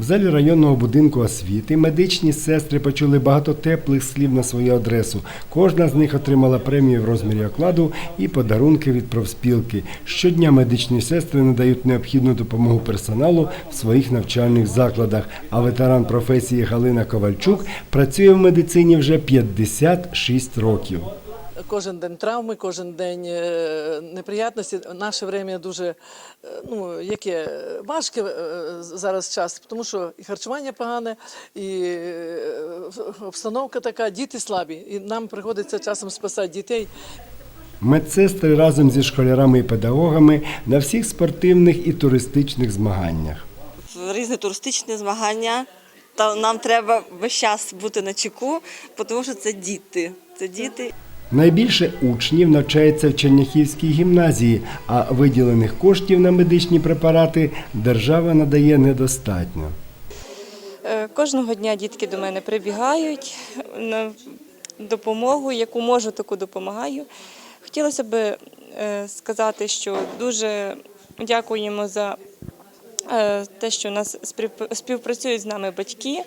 В залі районного будинку освіти медичні сестри почули багато теплих слів на свою адресу. Кожна з них отримала премію в розмірі окладу і подарунки від профспілки. Щодня медичні сестри надають необхідну допомогу персоналу в своїх навчальних закладах. А ветеран професії Галина Ковальчук працює в медицині вже 56 років. Кожен день травми, кожен день е, неприятності. Наше время дуже е, ну, яке важке е, зараз час, тому що і харчування погане, і обстановка така, діти слабі. І нам приходиться часом спасати дітей. Медсестри разом зі школярами і педагогами на всіх спортивних і туристичних змаганнях. різні туристичні змагання. Та нам треба весь час бути на чеку, тому що це діти. Це діти. Найбільше учнів навчається в Черняхівській гімназії, а виділених коштів на медичні препарати держава надає недостатньо. Е, Кожного дня дітки до мене прибігають на допомогу, яку можу, таку допомагаю. Хотілося б е, сказати, що дуже дякуємо за е, те, що нас спів- співпрацюють з нами батьки.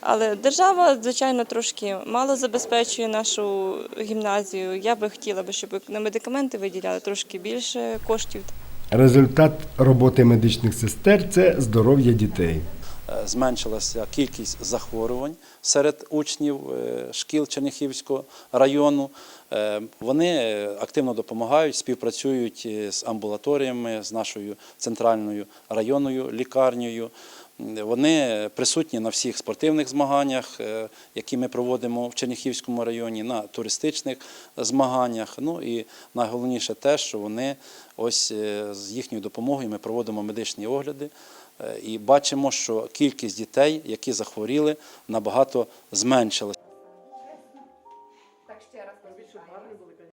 Але держава, звичайно, трошки мало забезпечує нашу гімназію. Я би хотіла би, щоб на медикаменти виділяли трошки більше коштів. Результат роботи медичних сестер це здоров'я дітей. Е, зменшилася кількість захворювань серед учнів е, шкіл Черняхівського району. Е, Вони активно допомагають, співпрацюють з амбулаторіями, з нашою центральною районною лікарнею. Вони присутні на всіх спортивних змаганнях, е, які ми проводимо в Черніхівському районі, на туристичних змаганнях. Ну і найголовніше те, що вони ось е, з їхньою допомогою ми проводимо медичні огляди. Е, І бачимо, що кількість дітей, які захворіли, набагато зменшилася.